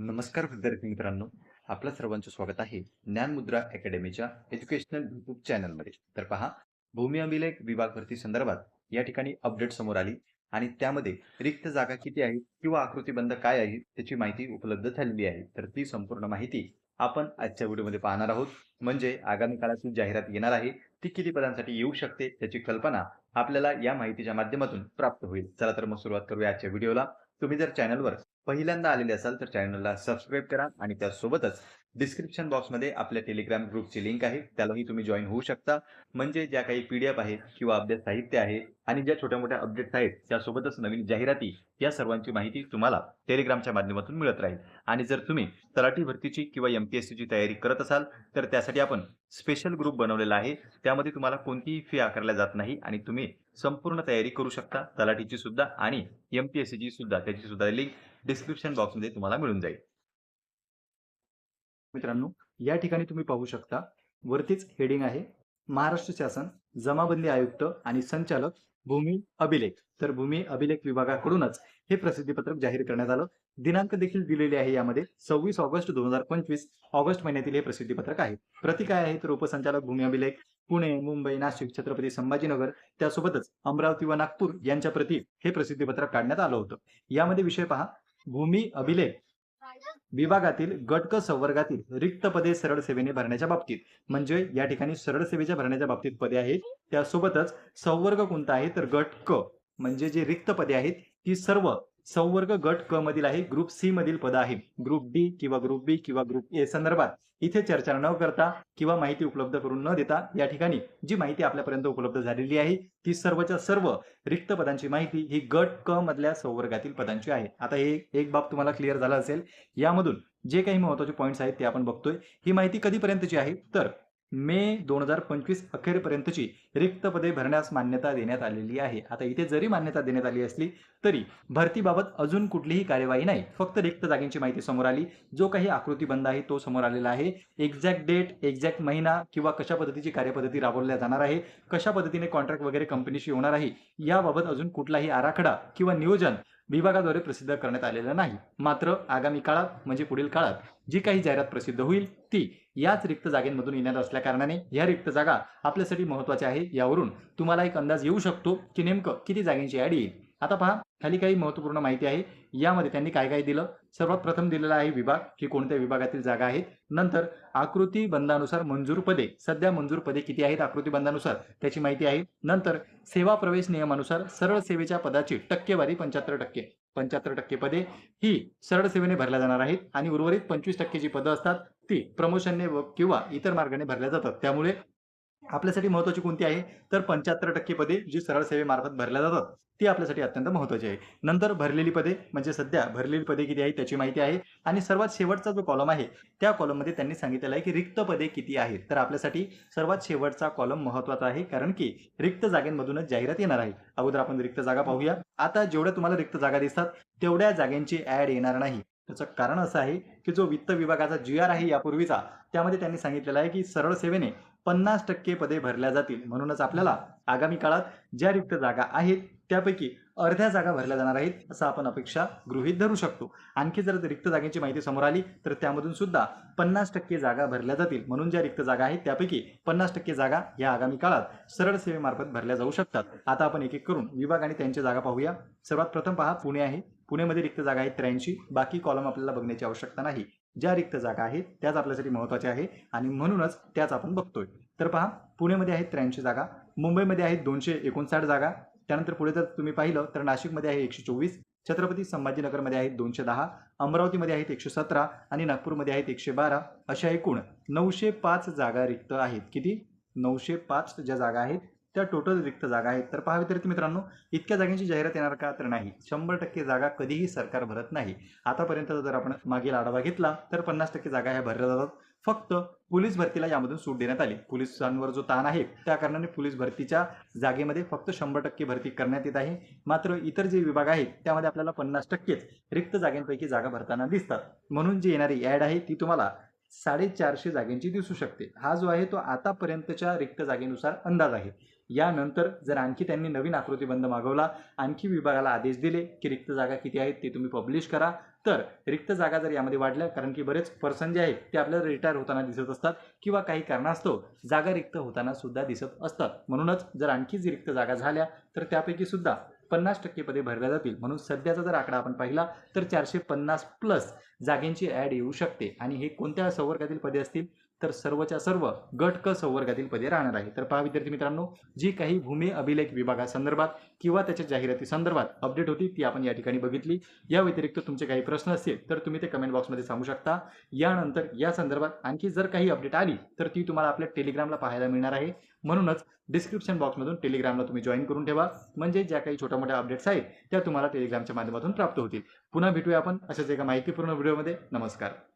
नमस्कार विद्यार्थी मित्रांनो. आपलं सर्वांचं स्वागत आहे ज्ञानमुद्रा अकॅडमीच्या एज्युकेशनल युट्यूब चॅनलमध्ये. तर पहा भूमी अभिलेख विभाग भरती संदर्भात या ठिकाणी अपडेट समोर आली आणि त्यामध्ये रिक्त जागा किती आहेत किंवा आकृतीबंध काय आहे त्याची माहिती उपलब्ध झालेली आहे. तर ती संपूर्ण माहिती आपण आजच्या व्हिडिओमध्ये पाहणार आहोत. म्हणजे आगामी काळातील जाहिरात येणार आहे ती किती पदांसाठी येऊ शकते त्याची कल्पना आपल्याला या माहितीच्या माध्यमातून प्राप्त होईल. चला तर मग सुरुवात करूया आजच्या व्हिडिओला. तुम्ही जर चॅनलवर पहिल्यांदा आलेले असाल तर चॅनलला सबस्क्राईब करा आणि त्यासोबतच डिस्क्रिप्शन बॉक्समध्ये आपल्या टेलिग्राम ग्रुपची लिंक आहे. त्यालाही तुम्ही जॉईन होऊ शकता. म्हणजे ज्या काही पीडीएफ आहेत किंवा अपडेट साहित्य आहे आणि ज्या छोट्या मोठ्या अपडेट्स आहेत त्यासोबतच नवीन जाहिराती या सर्वांची माहिती तुम्हाला टेलिग्रामच्या माध्यमातून मिळत राहील. आणि जर तुम्ही तलाठी भरतीची किंवा एम पी एस सीची तयारी करत असाल तर त्यासाठी आपण स्पेशल ग्रुप बनवलेला आहे. त्यामध्ये तुम्हाला कोणतीही फी आकारल्या जात नाही आणि तुम्ही संपूर्ण तयारी करू शकता. तलाठीची सुद्धा आणि एम पी एस सीची सुद्धा. त्याची सुद्धा लिंक डिस्क्रिप्शन बॉक्समध्ये तुम्हाला मिळून जाईल. मित्रांनो या ठिकाणी तुम्ही पाहू शकता वरतीच हेडिंग आहे महाराष्ट्र शासन जमाबंदी आयुक्त आणि संचालक भूमी अभिलेख. तर भूमी अभिलेख विभागाकडूनच हे प्रसिद्धीपत्रक जाहीर करण्यात आलं. दिनांक देखील दिलेले आहे यामध्ये सव्वीस ऑगस्ट दोन हजार पंचवीस ऑगस्ट महिन्यातील हे प्रसिद्धीपत्रक आहे. प्रति काय आहे तर उपसंचालक भूमी अभिलेख पुणे मुंबई नाशिक छत्रपती संभाजीनगर त्यासोबतच अमरावती व नागपूर यांच्या प्रती हे प्रसिद्धीपत्रक काढण्यात आलं होतं. यामध्ये विषय पहा भूमी अभिलेख. विभागातील गटक संवर्गातील रिक्त पदे सरळ सेवेने भरण्याच्या बाबतीत. म्हणजे या ठिकाणी सरळ सेवेच्या भरण्याच्या बाबतीत पदे आहेत. त्यासोबतच संवर्ग कोणता आहे? तर गट क म्हणजे जे रिक्त पदे आहेत ती सर्व संवर्ग गट क मधील आहे ग्रुप सी मधील पद आहे. ग्रुप डी किंवा ग्रुप बी किंवा ग्रुप ए संदर्भात इथे चर्चा न करता किंवा माहिती उपलब्ध करून न देता या ठिकाणी जी माहिती आपल्यापर्यंत उपलब्ध झालेली आहे ती सर्वच्या सर्व रिक्त पदांची माहिती ही गट क मधल्या संवर्गातील पदांची आहे. आता हे एक बाब तुम्हाला क्लिअर झाला असेल. यामधून जे काही महत्त्वाचे पॉईंट्स आहेत ते आपण बघतोय. ही माहिती कधीपर्यंतची आहे? तर मे दोन हजार पंचवीस अखेरपर्यंतची रिक्त पदे भरण्यास मान्यता देण्यात आलेली आहे. आता इथे जरी मान्यता देण्यात आली असली तरी भरतीबाबत अजून कुठलीही कार्यवाही नाही. फक्त रिक्त जागेंची माहिती समोर आली. जो काही आकृतीबंध आहे तो समोर आलेला आहे. एक्झॅक्ट डेट एक्झॅक्ट महिना किंवा कशा पद्धतीची कार्यपद्धती राबवल्या जाणार आहे कशा पद्धतीने कॉन्ट्रॅक्ट वगैरे कंपनीशी होणार आहे याबाबत अजून कुठलाही आराखडा किंवा नियोजन विभागाद्वारे प्रसिद्ध करण्यात आलेलं नाही. मात्र आगामी काळात म्हणजे पुढील काळात जी काही जाहिरात प्रसिद्ध होईल ती याच रिक्त जागेंमधून येणार असल्या कारणाने या रिक्त जागा आपल्यासाठी महत्त्वाच्या आहे यावरून तुम्हाला एक अंदाज येऊ शकतो की नेमकं किती जागेंची ॲड येईल. आता पहा. खाली काही महत्त्वपूर्ण माहिती आहे. यामध्ये त्यांनी काय काय दिलं? सर्वात प्रथम दिलेला आहे विभाग की कोणत्या विभागातील जागा आहेत. नंतर आकृती बंधानुसार मंजूर पदे. सध्या मंजूर पदे किती आहेत आकृती बंधानुसार? त्याची माहिती आहे. नंतर सेवा प्रवेश नियमानुसार सरळ सेवेच्या पदाची टक्केवारी पंच्याहत्तर टक्के. पंच्याहत्तर टक्के पदे ही सरळ सेवेने भरल्या जाणार आहेत आणि उर्वरित पंचवीस टक्के जी पदं असतात ती प्रमोशनने व किंवा इतर मार्गाने भरल्या जातात. त्यामुळे आपल्यासाठी महत्वाची कोणती आहे? तर पंच्याहत्तर टक्के पदे जी सरळ सेवेमार्फत भरल्या जातात ती आपल्यासाठी अत्यंत महत्वाची आहे. नंतर भरलेली पदे म्हणजे सध्या भरलेली पदे किती आहेत त्याची माहिती आहे. आणि सर्वात शेवटचा जो कॉलम आहे त्या कॉलममध्ये त्यांनी सांगितलेलं आहे की रिक्त पदे किती आहेत? तर आपल्यासाठी सर्वात शेवटचा कॉलम महत्त्वाचा आहे कारण की रिक्त जागेमधूनच जाहिरात येणार आहे. अगोदर आपण रिक्त जागा पाहूया. आता जेवढ्या तुम्हाला रिक्त जागा दिसतात तेवढ्या जागेंची ऍड येणार नाही. त्याचं कारण असं आहे की जो वित्त विभागाचा जी आर आहे यापूर्वीचा त्यामध्ये त्यांनी सांगितलेलं आहे की सरळ सेवेने पन्नास टक्के पदे भरल्या जातील. म्हणूनच आपल्याला आगामी काळात ज्या रिक्त जागा आहेत त्यापैकी अर्ध्या जागा भरल्या जाणार आहेत असं आपण अपेक्षा गृहीत धरू शकतो. आणखी जर रिक्त जागेची माहिती समोर आली तर त्यामधून सुद्धा पन्नास टक्के जागा भरल्या जातील. म्हणून ज्या रिक्त जागा आहेत त्यापैकी पन्नास टक्के जागा या आगामी काळात सरळ सेवेमार्फत भरल्या जाऊ शकतात. आता आपण एक एक करून विभाग आणि त्यांच्या जागा पाहूया. सर्वात प्रथम पहा पुणे आहे. पुणेमध्ये रिक्त जागा आहेत त्र्याऐंशी. बाकी कॉलम आपल्याला बघण्याची आवश्यकता नाही. ज्या रिक्त जागा आहेत त्याच आपल्यासाठी महत्त्वाच्या आहे आणि म्हणूनच त्याच आपण बघतोय. तर पहा पुणेमध्ये आहेत त्र्याऐंशी जागा मुंबईमध्ये आहेत दोनशे एकोणसाठ जागा त्यानंतर पुढे जर तुम्ही पाहिलं तर नाशिकमध्ये आहे एकशे चोवीस छत्रपती संभाजीनगरमध्ये आहेत दोनशे दहा अमरावतीमध्ये आहेत एकशे सतरा आणि नागपूरमध्ये आहेत एकशे बारा अशा एकूण नऊशे पाच जागा रिक्त आहेत. किती? नऊशे पाच ज्या जागा आहेत त्या टोटल रिक्त जागा आहेत. तर पहा विद्यार्थी मित्रांनो इतक्या जागांची जाहिरात येणार का तर नाही. शंभर टक्के जागा कधीही सरकार भरत नाही. आतापर्यंत जर आपण मागील आढावा घेतला तर पन्नास टक्के जागा ह्या भरल्या जातात. फक्त पोलीस भरतीला यामधून सूट देण्यात आली. पोलिसांवर जो ताण आहे त्या कारणाने पोलीस भरतीच्या जागेमध्ये फक्त शंभर टक्के भरती करण्यात येत आहे. मात्र इतर जे विभाग आहेत त्यामध्ये आपल्याला पन्नास टक्केच रिक्त जागांपैकी जागा भरताना दिसतात. म्हणून जी येणारी ॲड आहे ती तुम्हाला साडेचारशे जागेंची दिसू शकते. हा जो आहे तो आतापर्यंतच्या रिक्त जागेनुसार अंदाज आहे. यानंतर जर आणखी त्यांनी नवीन आकृतीबंध मागवला आणखी विभागाला आदेश दिले की रिक्त जागा किती आहेत ते तुम्ही पब्लिश करा. तर रिक्त जागा जर यामध्ये वाढल्या कारण की बरेच पर्सन जे आहेत ते आपल्याला रिटायर होताना दिसत असतात किंवा काही कारणास्तव जागा रिक्त होताना सुद्धा दिसत असतात. म्हणूनच जर आणखी जी रिक्त जागा झाल्या तर त्यापैकी सुद्धा पन्नास टक्के पदे भरल्या जातील. म्हणून सध्याचा जर आकडा आपण पाहिला तर चारशे पन्नास प्लस जागेंची ॲड येऊ शकते. आणि हे कोणत्या संवर्गातील पदे असतील? तर सर्वच्या सर्व गट क संवर्गातील पदे राहणार आहे तर पहा विद्यार्थी मित्रांनो जी काही भूमी अभिलेख विभागासंदर्भात किंवा त्याच्या जाहिराती संदर्भात अपडेट होती ती आपण या ठिकाणी बघितली. या व्यतिरिक्त तुमचे काही प्रश्न असतील तर तुम्ही ते कमेंट बॉक्समध्ये सांगू शकता. यानंतर या संदर्भात आणखी जर काही अपडेट आली तर ती तुम्हाला आपल्या टेलिग्रामला पाहायला मिळणार आहे. म्हणूनच डिस्क्रिप्शन बॉक्समधून टेलिग्रामला तुम्ही जॉईन करून ठेवा. म्हणजे ज्या काही छोट्या मोठ्या अपडेट्स आहेत त्या तुम्हाला टेलिग्रामच्या माध्यमातून प्राप्त होतील. पुन्हा भेटूया आपण अशाच एका माहितीपूर्ण व्हिडिओमध्ये नमस्कार.